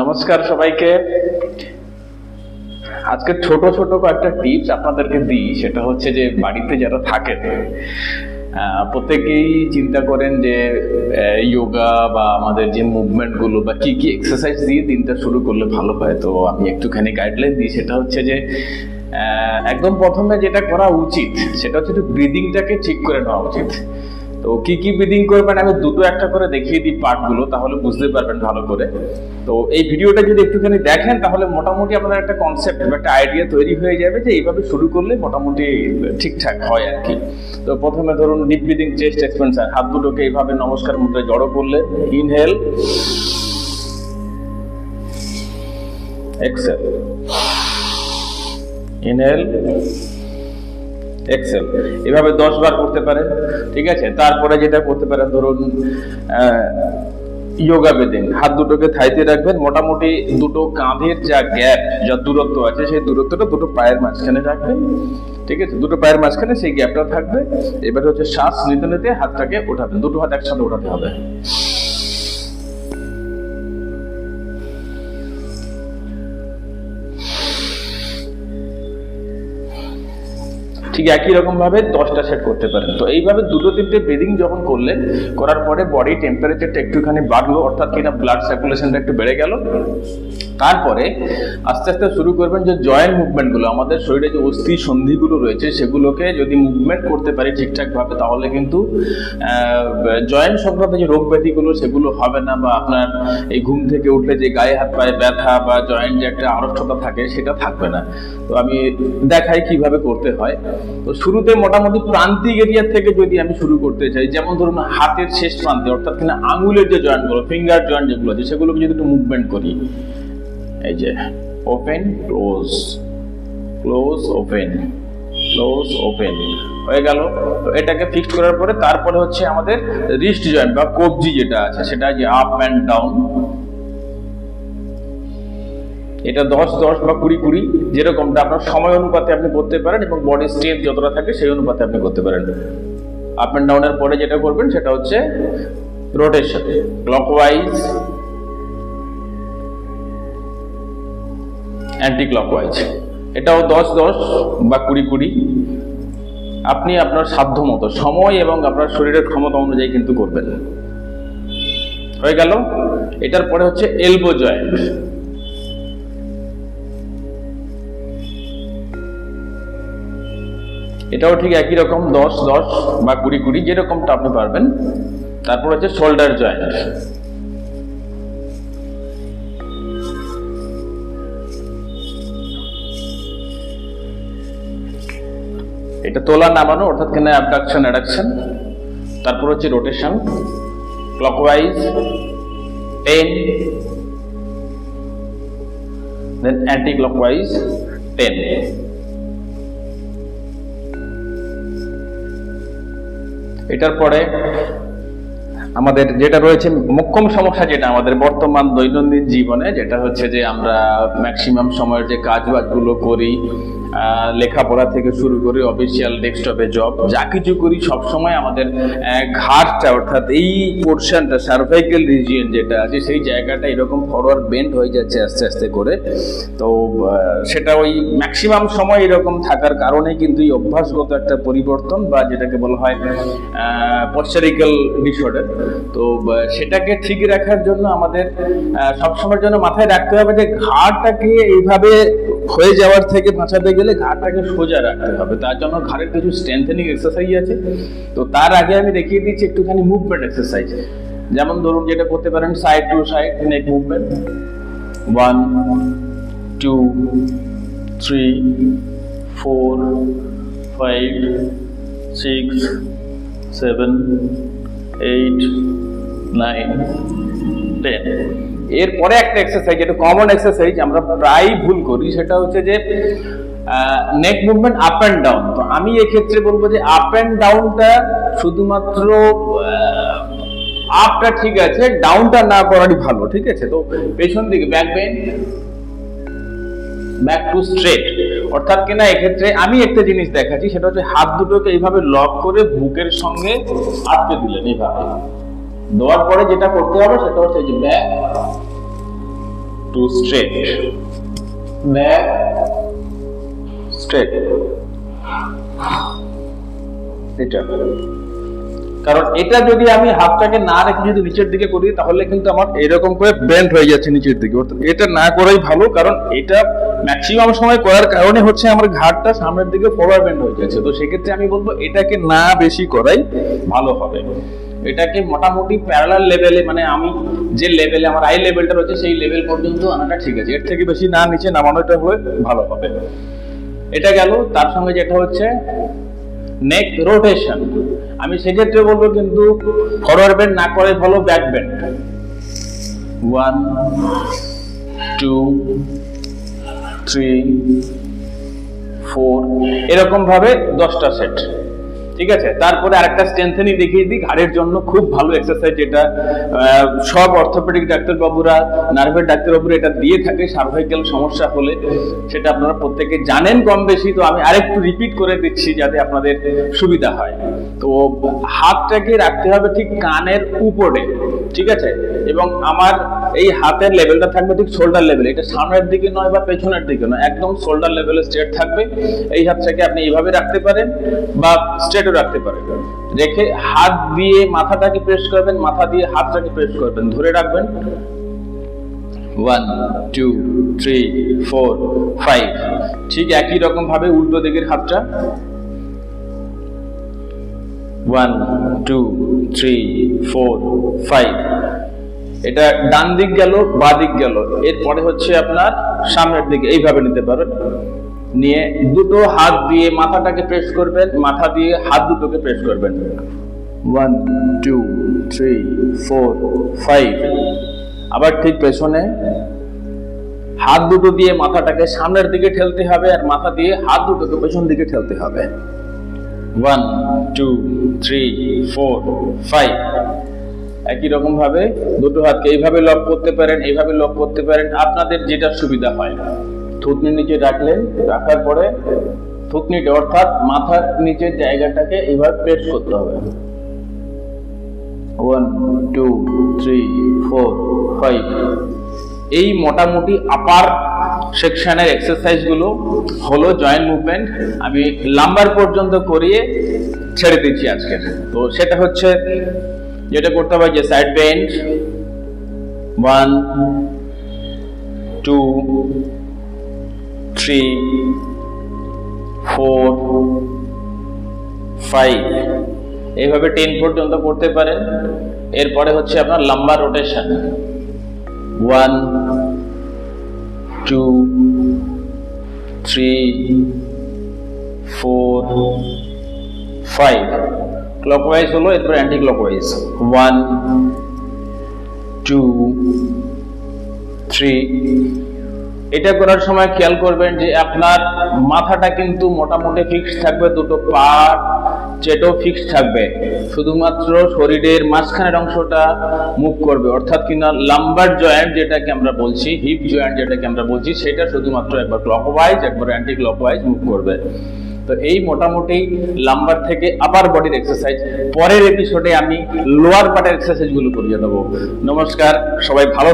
নমস্কার সবাইকে। আজকে ছোট ছোট কয়েকটা টিপস আপনাদেরকে দিই। সেটা হচ্ছে যে বাড়িতে যারা থাকেন প্রত্যেকেই চিন্তা করেন যে যোগা বা আমাদের যে মুভমেন্টগুলো বা কি কি এক্সারসাইজ দিয়ে দিনটা শুরু করলে ভালো হয়। তো আমি একটুখানি গাইডলাইন দিই। সেটা হচ্ছে যে একদম প্রথমে যেটা করা উচিত, সেটা হচ্ছে ব্রিদিংটাকে ঠিক করে নেওয়া উচিত। তো কি কি ব্রিদিং করবেন? আমি দুটো একটা করে দেখিয়ে দিই পার্টগুলো তাহলে বুঝতে পারবেন ভালো করে। তো এই ভিডিওটা যদি একটুখানি দেখেন, তাহলে মোটামুটি আপনার একটা কনসেপ্ট বা একটা আইডিয়া তৈরি হয়ে যাবে যে এইভাবে শুরু করলে মোটামুটি ঠিকঠাক হয় আর কি। তো প্রথমে ধরুন ডিপ ব্রিদিং চেস্ট এক্সপেন্সার হাত দুটোকে এইভাবে নমস্কার মুদ্রায় জড়ো করলে ইনহেল এক্সেল ইনহেল এক্সেল এভাবে দশ বার করতে পারেন, ঠিক আছে? তারপরে যেটা করতে পারেন, ধরুন যোগা বেদিন হাত দুটোকে থাইতে রাখবেন, মোটামুটি দুটো কাঁধের যা গ্যাপ যা দূরত্ব আছে, সেই দূরত্বটা দুটো পায়ের মাঝখানে রাখবেন, ঠিক আছে? দুটো পায়ের মাঝখানে সেই গ্যাপটা থাকবে। এবার হচ্ছে শ্বাস নিতে নিতে হাতটাকে ওঠাবেন, দুটো হাত একসাথে ওঠাতে হবে। ঠিক একই রকম ভাবে দশটা সেট করতে পারেন। তো এইভাবে দুটো তিনটে ব্রিদিং যখন করলেন, করার পরে বডি টেম্পারেচারটা একটুখানি বাড়লো, অর্থাৎ কিনা ব্লাড সার্কুলেশনটা একটু বেড়ে গেল। তারপরে আস্তে আস্তে শুরু করবেন যে জয়েন্ট মুভমেন্টগুলো আমাদের শরীরে যে অস্থি সন্ধিগুলো রয়েছে, সেগুলোকে যদি মুভমেন্ট করতে পারি ঠিকঠাকভাবে তাহলে কিন্তু জয়েন্ট সংক্রান্ত যে রোগ ব্যাধিগুলো, সেগুলো হবে না বা আপনার এই ঘুম থেকে উঠলে যে গায়ে হাত পায়ে ব্যথা বা জয়েন্ট যে একটা আড়ষ্টতা থাকে, সেটা থাকবে না। তো আমি দেখাই কীভাবে করতে হয়। তো শুরুতে মোটামুটি প্রান্তিক এরিয়া থেকে যদি আমি শুরু করতে চাই, যেমন ধরুন হাতের শেষ প্রান্তে, অর্থাৎ কিনা আঙুলের যে জয়েন্টগুলো ফিঙ্গার জয়েন্ট যেগুলো আছে, সেগুলোকে যদি একটু মুভমেন্ট করি, এই যে open close close open close open হয়ে গেল। তো এটাকে ফিক্সড করার পরে তারপরে হচ্ছে আমাদের রিস্ট জয়েন্ট বা কবজি যেটা আছে, সেটা যে আপ অ্যান্ড ডাউন এটা দশ দশ বা কুড়ি কুড়ি, যেরকমটা আপনার সময় অনুপাতে আপনি করতে পারেন এবং বডি স্ট্রেংথ যতটা থাকে সেই অনুপাতে আপনি করতে পারেন। আপ অ্যান্ড ডাউনের পরে যেটা করবেন সেটা হচ্ছে রোটেশন ক্লকওয়াইজ অ্যান্টি ক্লকওয়াইজ এটাও দশ দশ বা কুড়ি কুড়ি। আপনি আপনার সাধ্য মতো, সময় এবং আপনার শরীরের ক্ষমতা অনুযায়ী কিন্তু করবেন। হয়ে গেল। এটার পরে হচ্ছে এলবো জয়েন্ট এটাও ঠিক একই রকম, দশ দশ বা কুড়ি কুড়ি, যেরকমটা আপনি পারবেন। তারপর হচ্ছে শোল্ডার জয়েন্ট এটা তোলা নামানো, অর্থাৎ কিনা অ্যাবডাকশন অ্যাডাকশন তারপর হচ্ছে rotation clockwise ten then anti clockwise ten এটার পরে আমাদের যেটা রয়েছে, মোক্ষম সমস্যা যেটা আমাদের বর্তমান দৈনন্দিন জীবনে, যেটা হচ্ছে যে আমরা ম্যাক্সিমাম সময়ের যে কাজ বাজগুলো করি লেখাপড়া থেকে শুরু করে অফিসিয়াল ডেস্কটপে জব যা কিছু করি সবসময় আমাদের ঘাটটা, অর্থাৎ এই পোর্শনটা সার্ভাইকেল রিজিয়ন যেটা আছে, সেই জায়গাটা এরকম ফরওয়ার্ড বেন্ড হয়ে যাচ্ছে আস্তে আস্তে করে। তো সেটা ওই ম্যাক্সিমাম সময় এরকম থাকার কারণে কিন্তু এই অভ্যাসগত একটা পরিবর্তন বা যেটাকে বলা হয় পশ্চারিক্যাল ডিসঅর্ডার তো সেটাকে ঠিক রাখার জন্য আমাদের সবসময়ের জন্য মাথায় রাখতে হবে যে ঘাড়টাকে এইভাবে হয়ে যাওয়ার থেকে বাঁচাতে গেলে ঘাড়টাকে সোজা রাখতে হবে। তার জন্য ঘাড়ের কিছু স্ট্রেংথেনিং এক্সারসাইজ আছে। তো তার আগে আমি দেখিয়ে দিচ্ছি একটুখানি মুভমেন্ট এক্সারসাইজ যেমন ধরুন যেটা করতে পারেন side to side neck movement one two three four five six seven eight nine ten এরপরে একটা এক্সারসাইজ যেটা কমন এক্সারসাইজ আমরা প্রায় ভুল করি, সেটা হচ্ছে যে neck movement up and down তো আমি এক্ষেত্রে বলব যে আপ অ্যান্ড ডাউনটা শুধুমাত্র আপটা ঠিক আছে ডাউনটা না করারই ভালো, ঠিক আছে? তো পেছন দিকে back bend back to straight অর্থাৎ কিনা এক্ষেত্রে আমি একটা জিনিস দেখাচ্ছি, সেটা হচ্ছে হাত দুটোকে এইভাবে লক করে বুকের সঙ্গে আটকে দিলেন, এইভাবে। দেওয়ার পরে যেটা করতে হবে সেটা হচ্ছে যে back to straight back straight এটা। কারণ এটা যদি আমি হাতটাকে না রেখে যদি নিচের দিকে করি, তাহলে কিন্তু আমার এরকম করে বেন্ড হয়ে যাচ্ছে নিচের দিকে। এটা না করাই ভালো, কারণ এটা ম্যাক্সিমাম সময় করার কারণে হচ্ছে আমার ঘাটটা সামনের দিকে ফরওয়ার্ড বেন্ড হয়ে যাচ্ছে। তো সেক্ষেত্রে আমি বলব এটাকে না বেশি করাই ভালো হবে। এটাকে মোটামুটি প্যারালাল লেভেলে মানে আমি যে লেভেলে আমার আই লেভেলটা রয়েছে, সেই লেভেল পর্যন্ত আনাটা ঠিক আছে। এর থেকে বেশি না নিচে নামানোটা হলে ভালো হবে। এটা গেল, তার সঙ্গে যেটা হচ্ছে নেক রোটেশন আমি সেক্ষেত্রে বলব কিন্তু ফরওয়ার্ড বেন্ড না করে ভালো back bend one two three four এরকম ভাবে দশটা সেট ঠিক আছে? তারপরে আরেকটা স্ট্রেংথেনিং দেখিয়ে দিই ঘাড়ের জন্য খুব ভালো এক্সারসাইজ আহ, সব অর্থোপেডিক ডাক্তারবাবুরা নার্ভের ডাক্তারবাবুরা এটা দিয়ে থাকে সার্ভাইকাল সমস্যা হলে সেটা আপনারা প্রত্যেকে জানেন কম বেশি। তো আমি আরেকটু রিপিট করে দিচ্ছি যাতে আপনাদের সুবিধা হয়। তো হাতটাকে রাখতে হবে ঠিক কানের উপরে ঠিক আছে? এবং আমার এই হাতের লেভেলটা থাকবে ঠিক শোল্ডার লেভেল এটা সামনের দিকে নয় বা পেছনের দিকে নয়, একদম শোল্ডার লেভেলে স্ট্রেট থাকবে। এই হাতটাকে আপনি এইভাবে রাখতে পারেন বা স্ট্রেটও রাখতে পারেন। রেখে হাত দিয়ে মাথাটাকে প্রেস করবেন, মাথা দিয়ে হাতটাকে প্রেস করবেন, ধরে রাখবেন। One two three four five ঠিক একই রকম ভাবে উল্টো দিকের হাতটা। One two three four five এটা ডান দিক গেল, বা দিক গেল। এরপরে হচ্ছে আপনার সামনের দিকে, এইভাবে নিতে পারেন নিয়ে দুটো হাত দিয়ে মাথাটাকে প্রেস করবেন, মাথা দিয়ে হাত দুটোকে প্রেস করবেন। One two three four five আবার ঠিক পেছনে হাত দুটো দিয়ে মাথাটাকে সামনের দিকে ঠেলতে হবে আর মাথা দিয়ে হাত দুটোকে পেছন দিকে ঠেলতে হবে। One two three four five একই রকম ভাবে দুটো হাতকে এইভাবে লক করতে পারেন, এইভাবে লক করতে পারেন, আপনাদের যেটা সুবিধা হয়। থুতনির নিচে রাখলেন, রাখার পরে থুতনিটা অর্থাৎ মাথার নিচের জায়গাটাকে এইভাবে প্রেস করতে হবে। One two three four five এই মোটামুটি আপার সেকশনের এক্সারসাইজগুলো হলো জয়েন্ট মুভমেন্ট আমি লাম্বার পর্যন্ত করিয়ে ছেড়ে দিচ্ছি আজকে। তো সেটা হচ্ছে যেটা করতে হবে যে side bend one two three four five এইভাবে টেন পর্যন্ত করতে পারেন। এরপরে হচ্ছে আপনার লম্বা rotation one two three four five clockwise হলো, এরপর anti clockwise one two three এটা করার সময় খেয়াল করবেন যে আপনার মাথাটা কিন্তু মোটামুটি ফিক্সড থাকবে, দুটো পা চেটো ফিক্সড থাকবে। শুধুমাত্র শরীরের মাঝখানের অংশটা মুভ করবে, অর্থাৎ কিনা লাম্বার জয়েন্ট যেটাকে আমরা বলছি হিপ জয়েন্ট যেটাকে আমরা বলছি, সেটা শুধুমাত্র একবার ক্লকওয়াইজ একবার অ্যান্টি ক্লকওয়াইজ মুভ করবে। তো এই মোটামুটি লাম্বার থেকে আপার বডির এক্সারসাইজ পরের এপিসোডে আমি লোয়ার পার্টের এক্সারসাইজগুলো করিয়ে দেবো। নমস্কার, সবাই ভালো